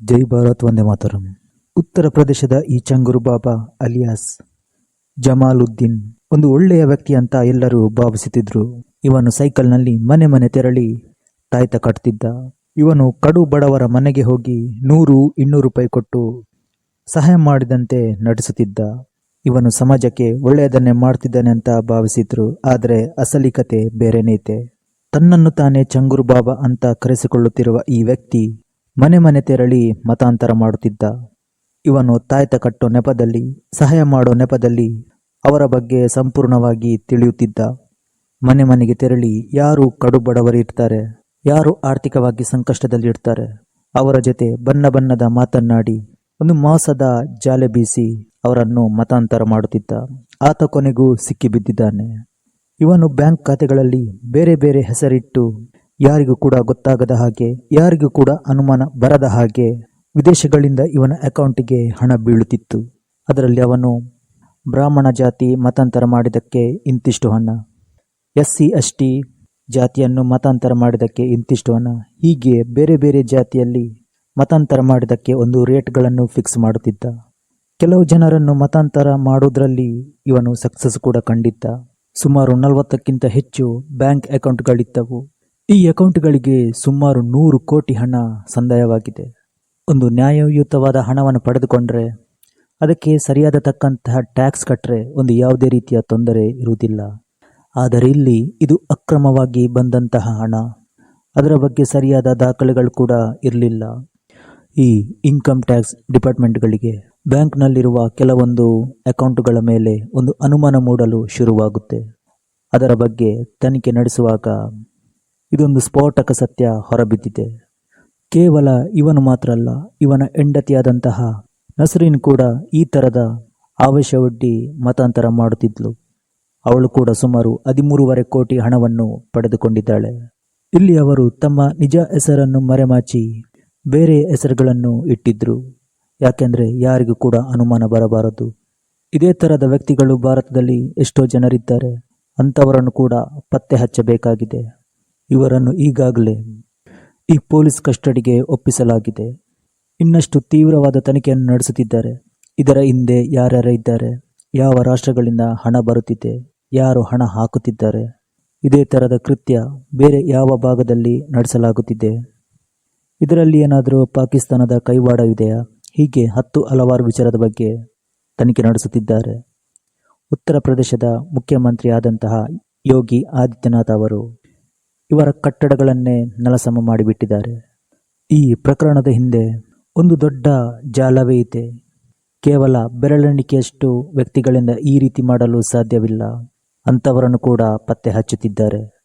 ಜೈ ಭಾರತ್ ವಂದೇ ಮಾತರಂ. ಉತ್ತರ ಪ್ರದೇಶದ ಈ ಚಂಗುರು ಬಾಬಾ ಅಲಿಯಾಸ್ ಜಮಾಲುದ್ದೀನ್ ಒಂದು ಒಳ್ಳೆಯ ವ್ಯಕ್ತಿ ಅಂತ ಎಲ್ಲರೂ ಭಾವಿಸುತ್ತಿದ್ರು. ಇವನು ಸೈಕಲ್ನಲ್ಲಿ ಮನೆ ಮನೆ ತೆರಳಿ ತಾಯ್ತ ಕಟ್ತಿದ್ದ. ಇವನು ಕಡು ಬಡವರ ಮನೆಗೆ ಹೋಗಿ ನೂರು ಇನ್ನೂರು ರೂಪಾಯಿ ಕೊಟ್ಟು ಸಹಾಯ ಮಾಡಿದಂತೆ ನಟಿಸುತ್ತಿದ್ದ ಇವನು ಸಮಾಜಕ್ಕೆ ಒಳ್ಳೆಯದನ್ನೇ ಮಾಡ್ತಿದ್ದಾನೆ ಅಂತ ಭಾವಿಸಿದ್ರು, ಆದರೆ ಅಸಲಿ ಕತೆ ಬೇರೆನೇತೆ ತನ್ನನ್ನು ತಾನೇ ಚಂಗುರು ಬಾಬಾ ಅಂತ ಕರೆಸಿಕೊಳ್ಳುತ್ತಿರುವ ಈ ವ್ಯಕ್ತಿ ಮನೆ ಮನೆ ತೆರಳಿ ಮತಾಂತರ ಮಾಡುತ್ತಿದ್ದ. ಇವನು ತಾಯ್ತ ಕಟ್ಟೋ ನೆಪದಲ್ಲಿ, ಸಹಾಯ ಮಾಡೋ ನೆಪದಲ್ಲಿ ಅವರ ಬಗ್ಗೆ ಸಂಪೂರ್ಣವಾಗಿ ತಿಳಿಯುತ್ತಿದ್ದ. ಮನೆ ಮನೆಗೆ ತೆರಳಿ ಯಾರು ಕಡು ಬಡವರಿರ್ತಾರೆ ಯಾರು ಆರ್ಥಿಕವಾಗಿ ಸಂಕಷ್ಟದಲ್ಲಿ ಇರ್ತಾರೆ, ಅವರ ಜೊತೆ ಬಣ್ಣ ಬಣ್ಣದ ಮಾತನ್ನಾಡಿ ಒಂದು ಮಾಸದ ಜಾಲೆ ಬೀಸಿ ಅವರನ್ನು ಮತಾಂತರ ಮಾಡುತ್ತಿದ್ದ. ಆತ ಕೊನೆಗೂ ಸಿಕ್ಕಿಬಿದ್ದಿದ್ದಾನೆ. ಇವನು ಬ್ಯಾಂಕ್ ಖಾತೆಗಳಲ್ಲಿ ಬೇರೆ ಬೇರೆ ಹೆಸರಿಟ್ಟು ಯಾರಿಗೂ ಕೂಡ ಗೊತ್ತಾಗದ ಹಾಗೆ, ಯಾರಿಗೂ ಕೂಡ ಅನುಮಾನ ಬರದ ಹಾಗೆ ವಿದೇಶಗಳಿಂದ ಇವನ ಅಕೌಂಟಿಗೆ ಹಣ ಬೀಳುತ್ತಿತ್ತು. ಅದರಲ್ಲಿ ಅವನು ಬ್ರಾಹ್ಮಣ ಜಾತಿ ಮತಾಂತರ ಮಾಡಿದ್ದಕ್ಕೆ ಇಂತಿಷ್ಟು ಹಣ ಎಸ್ ಸಿ ಎಸ್ ಟಿ ಜಾತಿಯನ್ನು ಮತಾಂತರ ಮಾಡಿದ್ದಕ್ಕೆ ಇಂತಿಷ್ಟು ಹಣ, ಹೀಗೆ ಬೇರೆ ಬೇರೆ ಜಾತಿಯಲ್ಲಿ ಮತಾಂತರ ಮಾಡಿದ್ದಕ್ಕೆ ಒಂದು ರೇಟ್ಗಳನ್ನು ಫಿಕ್ಸ್ ಮಾಡುತ್ತಿದ್ದ. ಕೆಲವು ಜನರನ್ನು ಮತಾಂತರ ಮಾಡುವುದರಲ್ಲಿ ಇವನು ಸಕ್ಸಸ್ ಕೂಡ ಕಂಡಿದ್ದ. ಸುಮಾರು ನಲವತ್ತಕ್ಕಿಂತ ಹೆಚ್ಚು ಬ್ಯಾಂಕ್ ಅಕೌಂಟ್ಗಳಿದ್ದವು. ಈ ಅಕೌಂಟ್ಗಳಿಗೆ ಸುಮಾರು ನೂರು ಕೋಟಿ ಹಣ ಸಂದಾಯವಾಗಿದೆ. ಒಂದು ನ್ಯಾಯಯುತವಾದ ಹಣವನ್ನು ಪಡೆದುಕೊಂಡರೆ ಅದಕ್ಕೆ ಸರಿಯಾದ ತಕ್ಕಂತಹ ಟ್ಯಾಕ್ಸ್ ಕಟ್ಟರೆ ಒಂದು ಯಾವುದೇ ರೀತಿಯ ತೊಂದರೆ ಇರುವುದಿಲ್ಲ. ಆದರೆ ಇಲ್ಲಿ ಇದು ಅಕ್ರಮವಾಗಿ ಬಂದಂತಹ ಹಣ. ಅದರ ಬಗ್ಗೆ ಸರಿಯಾದ ದಾಖಲೆಗಳು ಕೂಡ ಇರಲಿಲ್ಲ. ಈ ಇನ್ಕಮ್ ಟ್ಯಾಕ್ಸ್ ಡಿಪಾರ್ಟ್ಮೆಂಟ್ಗಳಿಗೆ ಬ್ಯಾಂಕ್ನಲ್ಲಿರುವ ಕೆಲವೊಂದು ಅಕೌಂಟ್ಗಳ ಮೇಲೆ ಒಂದು ಅನುಮಾನ ಮೂಡಲು ಶುರುವಾಗುತ್ತೆ. ಅದರ ಬಗ್ಗೆ ತನಿಖೆ ನಡೆಸುವಾಗ ಇದೊಂದು ಸ್ಫೋಟಕ ಸತ್ಯ ಹೊರಬಿದ್ದಿದೆ. ಕೇವಲ ಇವನು ಮಾತ್ರ ಅಲ್ಲ, ಇವನ ಹೆಂಡತಿಯಾದಂತಹ ನಸರೀನ್ ಕೂಡ ಈ ಥರದ ಆವೇಶವೊಡ್ಡಿ ಮತಾಂತರ ಮಾಡುತ್ತಿದ್ಲು. ಅವಳು ಕೂಡ ಸುಮಾರು ಹದಿಮೂರುವರೆ ಕೋಟಿ ಹಣವನ್ನು ಪಡೆದುಕೊಂಡಿದ್ದಾಳೆ. ಇಲ್ಲಿ ಅವರು ತಮ್ಮ ನಿಜ ಹೆಸರನ್ನು ಮರೆಮಾಚಿ ಬೇರೆ ಹೆಸರುಗಳನ್ನು ಇಟ್ಟಿದ್ರು. ಯಾಕೆಂದರೆ ಯಾರಿಗೂ ಕೂಡ ಅನುಮಾನ ಬರಬಾರದು. ಇದೇ ಥರದ ವ್ಯಕ್ತಿಗಳು ಭಾರತದಲ್ಲಿ ಎಷ್ಟೋ ಜನರಿದ್ದಾರೆ. ಅಂಥವರನ್ನು ಕೂಡ ಪತ್ತೆ ಹಚ್ಚಬೇಕಾಗಿದೆ. ಇವರನ್ನು ಈಗಾಗಲೇ ಈ ಪೊಲೀಸ್ ಕಸ್ಟಡಿಗೆ ಒಪ್ಪಿಸಲಾಗಿದೆ. ಇನ್ನಷ್ಟು ತೀವ್ರವಾದ ತನಿಖೆಯನ್ನು ನಡೆಸುತ್ತಿದ್ದಾರೆ. ಇದರ ಹಿಂದೆ ಯಾರ್ಯಾರ ಇದ್ದಾರೆ, ಯಾವ ರಾಷ್ಟ್ರಗಳಿಂದ ಹಣ ಬರುತ್ತಿದೆ, ಯಾರು ಹಣ ಹಾಕುತ್ತಿದ್ದಾರೆ, ಇದೇ ಥರದ ಕೃತ್ಯ ಬೇರೆ ಯಾವ ಭಾಗದಲ್ಲಿ ನಡೆಸಲಾಗುತ್ತಿದೆ. ಇದರಲ್ಲಿ ಏನಾದರೂ ಪಾಕಿಸ್ತಾನದ ಕೈವಾಡವಿದೆಯಾ ಹೀಗೆ ಹತ್ತು ಹಲವಾರು ವಿಚಾರದ ಬಗ್ಗೆ ತನಿಖೆ ನಡೆಸುತ್ತಿದ್ದಾರೆ. ಉತ್ತರ ಪ್ರದೇಶದ ಮುಖ್ಯಮಂತ್ರಿ ಆದಂತಹ ಯೋಗಿ ಆದಿತ್ಯನಾಥ್ ಅವರು ಇವರ ಕಟ್ಟಡಗಳನ್ನೇ ನೆಲಸಮ ಮಾಡಿಬಿಟ್ಟಿದ್ದಾರೆ. ಈ ಪ್ರಕರಣದ ಹಿಂದೆ ಒಂದು ದೊಡ್ಡ ಜಾಲವೇ ಇದೆ. ಕೇವಲ ಬೆರಳೆಣಿಕೆಯಷ್ಟು ವ್ಯಕ್ತಿಗಳಿಂದ ಈ ರೀತಿ ಮಾಡಲು ಸಾಧ್ಯವಿಲ್ಲ. ಅಂಥವರನ್ನು ಕೂಡ ಪತ್ತೆ ಹಚ್ಚುತ್ತಿದ್ದಾರೆ.